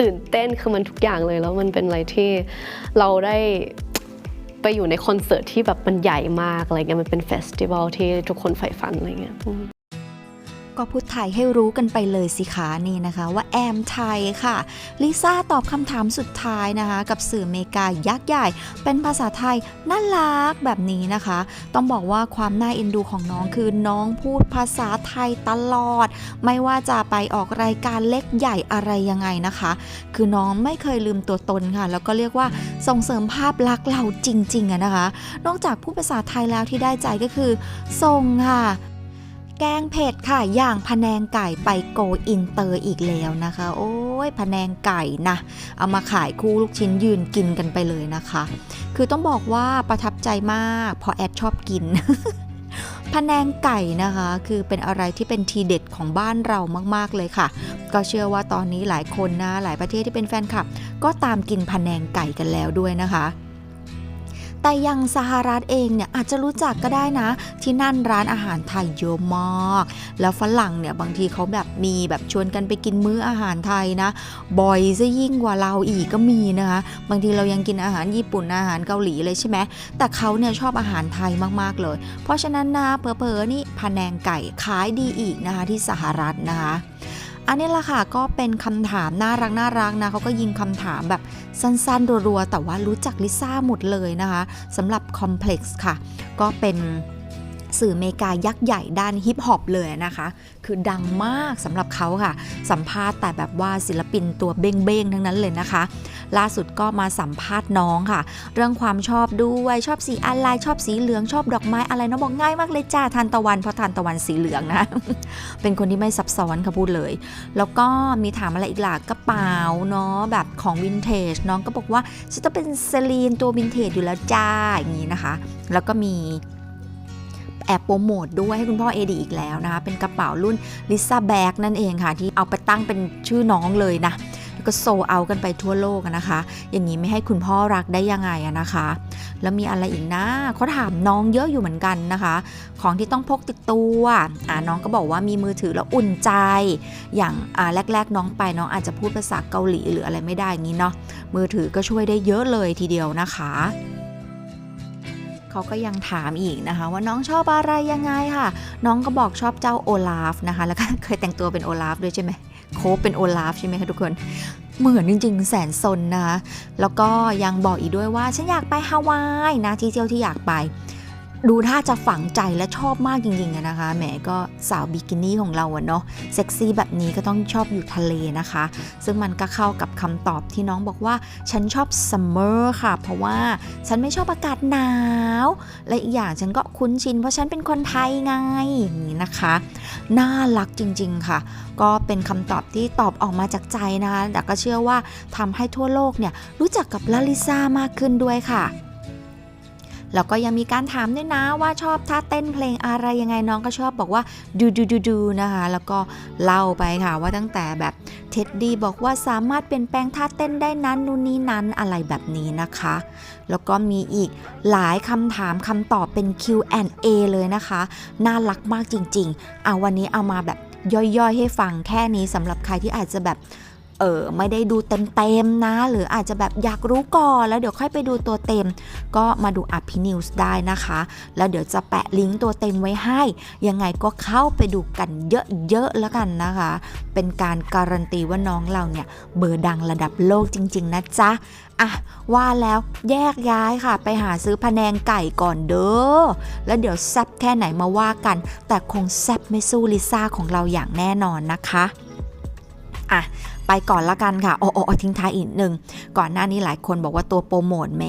ตื่นเต้นคือมันทุกอย่างเลยแล้วมันเป็นอะไรที่เราได้ไปอยู่ในคอนเสิร์ตที่แบบมันใหญ่มากอะไรเงี้ยมันเป็นเฟสติวัลที่ทุกคนใฝ่ฝันอะไรเงี้ย ก็พูดไทยให้รู้กันไปเลยสิคะนี่นะคะ ว่าแอมไทยค่ะลิซ่าตอบคำถามสุดท้ายนะคะ กับสื่ออเมริกายักษ์ใหญ่ เป็นภาษาไทยน่ารักแบบนี้นะคะ ต้องบอกว่าความน่าเอ็นดูของน้องคือน้องพูดภาษาไทยตลอด ไม่ว่าจะไปออกรายการเล็กใหญ่อะไรยังไงนะคะ คือน้องไม่เคยลืมตัวตนค่ะ แล้วก็เรียกว่าส่งเสริมภาพลักษณ์เราจริงๆอะนะคะ นอกจากพูดภาษาไทยแล้วที่ได้ใจก็คือส่งค่ะ แกงเผ็ดค่ะ อย่างพะแนงไก่ไปโกอินเตอร์อีกแล้วนะคะ โอ้ยพะแนงไก่นะ เอามาขายคู่ลูกชิ้นยืนกินกันไปเลยนะคะ คือต้องบอกว่าประทับใจมากเพราะแอดชอบกินพะแนงไก่นะคะ คือเป็นอะไรที่เป็นทีเด็ดของบ้านเรามากๆเลยค่ะ ก็เชื่อว่าตอนนี้หลายคนนะ หลายประเทศที่เป็นแฟนคลับ ก็ตามกินพะแนงไก่กันแล้วด้วยนะคะ แต่อยังสหรัฐเองเนี่ยอาจจะรู้จักก็ได้นะ ที่นั่นร้านอาหารไทยเยอะมาก แล้วฝรั่งเนี่ยบางทีเขาแบบมีแบบชวนกันไปกินมื้ออาหารไทยนะบ่อยซะยิ่งกว่าเราอีกก็มีนะคะ บางทีเรายังกินอาหารญี่ปุ่นอาหารเกาหลีเลยใช่ไหมแต่เขาเนี่ยชอบอาหารไทยมากๆเลย เพราะฉะนั้นนะเผลอๆนี่พะแนงไก่ขายดีอีกนะคะที่สหรัฐนะคะ อันนี้ละค่ะก็เป็นคำถามน่ารักน่ารักนะเขาก็ยิงคำถามแบบสั้นๆรัวๆแต่ว่ารู้จักลิซ่าหมดเลยนะคะสำหรับ Complex ค่ะ ก็เป็น สื่อเมกายักษ์ใหญ่ด้านฮิปฮอปเลยนะคะ คือดังมากสำหรับเขาค่ะ สัมภาษณ์แต่แบบว่าศิลปินตัวเบ้งๆ ทั้งนั้นเลยนะคะ ล่าสุดก็มาสัมภาษณ์น้องค่ะ เรื่องความชอบด้วยชอบสีอะไรชอบสีเหลืองชอบดอกไม้อะไรน้องบอกง่ายมากเลยจ้าทานตะวันเพราะทานตะวันสีเหลืองนะ เป็นคนที่ไม่ซับซ้อนค่ะพูดเลย แล้วก็มีถามอะไรอีกหล่ะกระเป๋าเนาะแบบของวินเทจน้องก็บอกว่าฉันต้องเป็นเซลีนตัววินเทจอยู่แล้วจ้าอย่างนี้นะคะ แล้วก็มี แอบโปรโมทด้วยให้คุณพ่อเอดีอีกแล้วนะคะ เป็นกระเป๋ารุ่นลิซ่าแบกนั่นเองค่ะ ที่เอาไปตั้งเป็นชื่อน้องเลยนะแล้วก็โซเอากันไปทั่วโลกนะคะ อย่างนี้ไม่ให้คุณพ่อรักได้ยังไงอะนะคะ แล้วมีอะไรอีกนะเขาถามน้องเยอะอยู่เหมือนกันนะคะ ของที่ต้องพกติดตัวอ่าน้องก็บอกว่ามีมือถือแล้วอุ่นใจ อย่างอ่าแรก ๆ น้องไปน้องอาจจะพูดภาษาเกาหลีหรืออะไรไม่ได้อย่างนี้เนาะ มือถือก็ช่วยได้เยอะเลยทีเดียวนะคะ เขาก็ยังถามอีกนะคะ ว่าน้องชอบอะไรยังไงค่ะ น้องก็บอกชอบเจ้าโอลาฟนะคะ แล้วก็เคยแต่งตัวเป็นโอลาฟด้วยใช่ไหมโคฟเป็นโอลาฟใช่ไหมคะทุกคนเหมือนจริงๆ แสนสนนะคะแล้วก็ยังบอกอีกด้วยว่า ฉันอยากไปฮาวายนะที่เที่ยวที่อยากไป ดูท่าจะฝังใจและชอบมากจริงๆนะคะ แหมก็สาวบิกินี่ของเราอะเนาะเซ็กซี่แบบนี้ก็ต้องชอบอยู่ทะเลนะคะ ซึ่งมันก็เข้ากับคำตอบที่น้องบอกว่า ฉันชอบซัมเมอร์ค่ะ เพราะว่าฉันไม่ชอบอากาศหนาว และอีกอย่างฉันก็คุ้นชินเพราะฉันเป็นคนไทยไงอย่างนี้นะคะ น่ารักจริงๆค่ะ ก็เป็นคำตอบที่ตอบออกมาจากใจนะคะแต่ก็เชื่อว่าทำให้ทั่วโลกเนี่ยรู้จักกับลาลิซ่ามากขึ้นด้วยค่ะ แล้วก็ยังมีการถามด้วยนะว่าชอบท่าเต้นเพลงอะไรยังไงน้องก็ชอบบอกว่าดูดูดูดูนะคะแล้วก็เล่าไปค่ะว่าตั้งแต่แบบเท็ดดี้บอกว่าสามารถเปลี่ยนแปลงท่าเต้นได้นั้นนู่นนี่นั้นอะไรแบบนี้นะคะ แล้วก็มีอีกหลายคำถามคำตอบเป็น Q&A เลยนะคะ น่ารักมากจริงๆเอาวันนี้เอามาแบบย่อยๆให้ฟังแค่นี้สำหรับใครที่อาจจะแบบ เออไม่ได้ดูเต็มๆนะ หรืออาจจะแบบอยากรู้ก่อนแล้วเดี๋ยวค่อยไปดูตัวเต็ม ก็มาดูอัพพีนิวส์ได้นะคะ แล้วเดี๋ยวจะแปะลิงก์ตัวเต็มไว้ให้ ยังไงก็เข้าไปดูกันเยอะๆแล้วกันนะคะ เป็นการการันตีว่าน้องเราเนี่ย เบอร์ดังระดับโลกจริง ๆ นะจ๊ะอะว่าแล้วแยกย้ายค่ะ ไปหาซื้อพะแนงไก่ก่อนเด้อแล้วเดี๋ยวแซบแค่ไหนมาว่ากัน แต่คงแซบไม่สู้ลิซ่าของเราอย่างแน่นอนนะคะอะ ไปก่อนละกันค่ะโอ้โอ้ทิ้งท้ายอีกหนึ่งก่อนหน้านี้หลายคนบอกว่าตัวโปรโมทแหม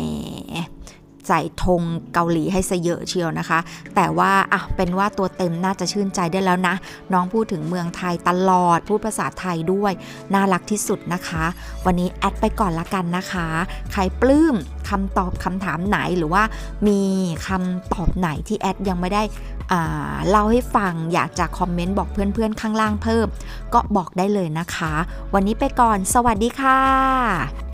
ใส่ธงเกาหลีให้ซะเยอะเชียวนะคะ แต่ว่าอะเป็นว่าตัวเต็มน่าจะชื่นใจได้แล้วนะ น้องพูดถึงเมืองไทยตลอด พูดภาษาไทยด้วย น่ารักที่สุดนะคะ วันนี้แอดไปก่อนละกันนะคะ ใครปลื้มคำตอบคำถามไหนหรือว่ามีคำตอบไหนที่แอดยังไม่ได้อ่าเล่าให้ฟังอยากจะคอมเมนต์บอกเพื่อนๆข้างล่างเพิ่ม ก็บอกได้เลยนะคะ วันนี้ไปก่อน สวัสดีค่ะ